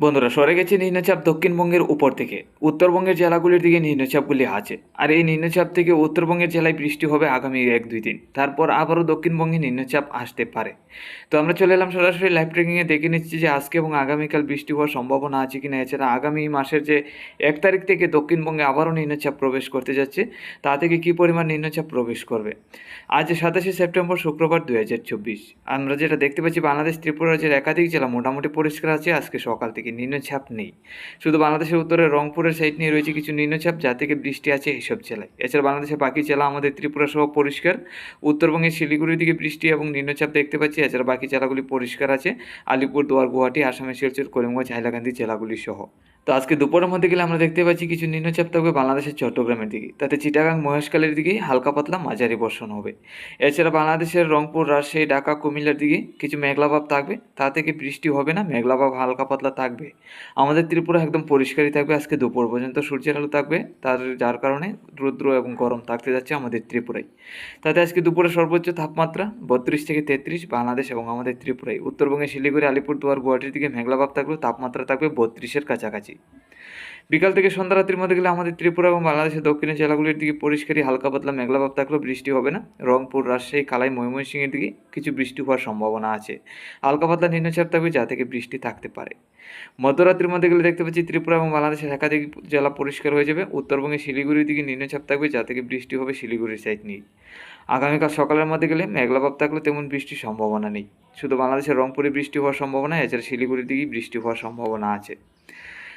বন্ধুরা, সরে গেছে নিম্নচাপ দক্ষিণবঙ্গের উপর থেকে। উত্তরবঙ্গের জেলাগুলির দিকে নিম্নচাপগুলি আছে। আর এই নিম্নচাপ থেকে উত্তরবঙ্গের জেলায় বৃষ্টি হবে আগামী এক দুই দিন। তারপর আবারও দক্ষিণবঙ্গে নিম্নচাপ আসতে পারে। তো আমরা চলে এলাম সরাসরি লাইভ ট্রেকিংয়ে দেখে নিচ্ছি যে আজকে এবং আগামীকাল বৃষ্টি হওয়ার সম্ভাবনা আছে কি না এছাড়া আগামী মাসের যে এক তারিখ থেকে দক্ষিণবঙ্গে আবারও নিম্নচাপ প্রবেশ করতে যাচ্ছে। তা থেকে কী পরিমাণ নিম্নচাপ প্রবেশ করবে? আজ সাতাশে সেপ্টেম্বর, শুক্রবার দু হাজার চব্বিশ। আমরা যেটা দেখতে পাচ্ছি, বাংলাদেশ ত্রিপুরা রাজ্যের একাধিক জেলা মোটামুটি পরিষ্কার আছে। আজকে সকাল থেকে নিম্নচাপ নেই। শুধু বাংলাদেশের উত্তরে রংপুরের সাইড নিয়ে রয়েছে কিছু নিম্নচাপ, যা থেকে বৃষ্টি আছে এসব জেলায়। এছাড়া বাংলাদেশের বাকি জেলা আমাদের ত্রিপুরা সহ পরিষ্কার। উত্তরবঙ্গের শিলিগুড়ির দিকে বৃষ্টি এবং নিম্নচাপ দেখতে পাচ্ছি। এছাড়া বাকি জেলাগুলি পরিষ্কার আছে। আলিপুর দুয়ার গুয়াহাটি, আসামের শিলচর, করিমগঞ্জ, হাইলাকান্দি জেলাগুলি সহ। তো আজকে দুপুরের মধ্যে গেলে আমরা দেখতে পাচ্ছি কিছু নিম্নচাপ থাকবে বাংলাদেশের চট্টগ্রামের দিকে। তাতে চিটাগাং মহেশকালের দিকেই হালকা পাতলা মাঝারি বর্ষণ হবে। এছাড়া বাংলাদেশের রংপুর, রাজশাহী, ঢাকা, কুমিল্লার দিকে কিছু মেঘলাভাব থাকবে। তা থেকে বৃষ্টি হবে না মেঘলাভাব হালকা পাতলা থাকবে। আমাদের ত্রিপুরা একদম পরিষ্কারই থাকবে আজকে দুপুর পর্যন্ত। সূর্যের আলো থাকবে, তার যার কারণে রৌদ্র এবং গরম থাকতে যাচ্ছে আমাদের ত্রিপুরায়। তাতে আজকে দুপুরে সর্বোচ্চ তাপমাত্রা বত্রিশ থেকে তেত্রিশ বাংলাদেশ এবং আমাদের ত্রিপুরায়। উত্তরবঙ্গে শিলিগুড়ি, আলিপুরদুয়ার, গুয়াহাটির দিকে মেঘলাভাব থাকবে তাপমাত্রা থাকবে বত্রিশের কাছাকাছি। বিকাল থেকে সন্ধ্যা রাত্রির মধ্যে গেলে আমাদের ত্রিপুরা এবং বাংলাদেশের দক্ষিণের জেলাগুলির দিকে পরিষ্কারই হালকা পাতলা মেঘলাভাব থাকলেও বৃষ্টি হবে না। রংপুর, রাজশাহী, কালাই, ময়মনসিংহের দিকে কিছু বৃষ্টি হওয়ার সম্ভাবনা আছে। হালকা পাতলা নিম্নচাপ থাকবে যা থেকে বৃষ্টি থাকতে পারে। মধ্যরাত্রির মধ্যে গেলে দেখতে পাচ্ছি ত্রিপুরা এবং বাংলাদেশের একাধিক জেলা পরিষ্কার হয়ে যাবে। উত্তরবঙ্গে শিলিগুড়ির দিকে নিম্নচাপ থাকবে যা থেকে বৃষ্টি হবে শিলিগুড়ির সাইড নিয়ে। আগামীকাল সকালের মধ্যে গেলে মেঘলাভাব থাকলে তেমন বৃষ্টির সম্ভাবনা নেই। শুধু বাংলাদেশের রংপুরে বৃষ্টি হওয়ার সম্ভাবনা, এছাড়া শিলিগুড়ির দিকেই বৃষ্টি হওয়ার সম্ভাবনা আছে।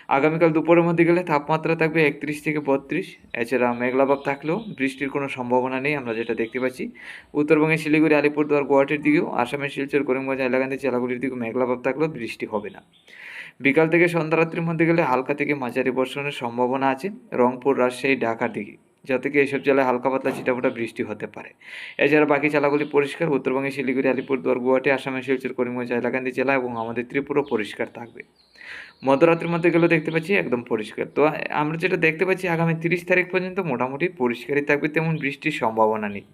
আগামীকাল দুপুরের মধ্যে গেলে তাপমাত্রা থাকবে একত্রিশ থেকে বত্রিশ। এছাড়া মেঘলাভাব থাকলেও বৃষ্টির কোনো সম্ভাবনা নেই, আমরা যেটা দেখতে পাচ্ছি। উত্তরবঙ্গে শিলিগুড়ি, আলিপুরদুয়ার, গুয়াহাটির দিকেও, আসামের শিলচর, করিমগঞ্জ, হাইলাকান্দি জেলাগুলির দিকেও মেঘলাভাব থাকলেও বৃষ্টি হবে না। বিকাল থেকে সন্ধ্যা রাত্রির মধ্যে গেলে হালকা থেকে মাঝারি বর্ষণের সম্ভাবনা আছে রংপুর, রাজশাহী, ঢাকার দিকে। যা থেকে এইসব জেলায় হালকা পাতলা ছিটাফোটা বৃষ্টি হতে পারে। এছাড়া বাকি জেলাগুলি পরিষ্কার উত্তরবঙ্গে শিলিগুড়ি, আলিপুরদুয়ার, গুয়াহাটি, আসামের শিলচর, করিমগঞ্জ, হাইলাকান্দি জেলা এবং আমাদের ত্রিপুরা পরিষ্কার থাকবে। মধ্যরাত্রির মধ্যে গেলেও দেখতে পাচ্ছি একদম পরিষ্কার। তো আমরা যেটা দেখতে পাচ্ছি, আগামী তিরিশ তারিখ পর্যন্ত মোটামুটি পরিষ্কারই থাকবে, তেমন বৃষ্টির সম্ভাবনা নেই।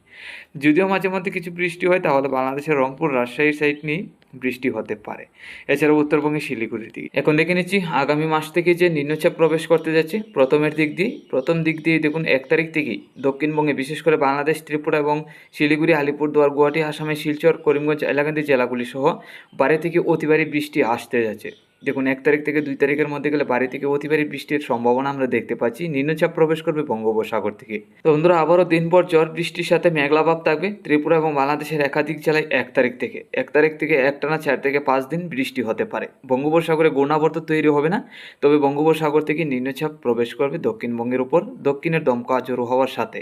যদিও মাঝে মধ্যে কিছু বৃষ্টি হয়, তাহলে বাংলাদেশের রংপুর, রাজশাহীর সাইড নিয়ে বৃষ্টি হতে পারে। এছাড়া উত্তরবঙ্গে শিলিগুড়ির দিকে। এখন দেখে নিচ্ছি, আগামী মাস থেকে যে নিম্নচাপ প্রবেশ করতে যাচ্ছে, প্রথমের দিক দিয়ে, প্রথম দিক দিয়ে দেখুন, এক তারিখ থেকেই দক্ষিণবঙ্গে, বিশেষ করে বাংলাদেশ, ত্রিপুরা এবং শিলিগুড়ি, আলিপুরদুয়ার, গুয়াহাটি, আসামে, শিলচর, করিমগঞ্জ এলাকান্দি জেলাগুলি সহ বাড়ি থেকে অতিবারী বৃষ্টি আসতে যাচ্ছে। দেখুন, এক তারিখ থেকে দুই তারিখের মধ্যে গেলে বাড়ি থেকে অতিবারী বৃষ্টির সম্ভাবনা আমরা দেখতে পাচ্ছি। নিম্নচাপ প্রবেশ করবে বঙ্গোপসাগর থেকে। তো বন্ধুরা, আবারও দিনভর ঝড়, বৃষ্টির সাথে মেঘলাভাব থাকবে। ত্রিপুরা এবং বাংলাদেশের একাধিক জেলায় এক তারিখ থেকে। এক তারিখ থেকে একটানা চার থেকে পাঁচ দিন বৃষ্টি হতে পারে। বঙ্গোপসাগরে ঘূর্ণাবর্ত তৈরি হবে না, তবে বঙ্গোপসাগর থেকে নিম্নচাপ প্রবেশ করবে দক্ষিণবঙ্গের উপর। দক্ষিণের দমকা জোরো হওয়ার সাথে।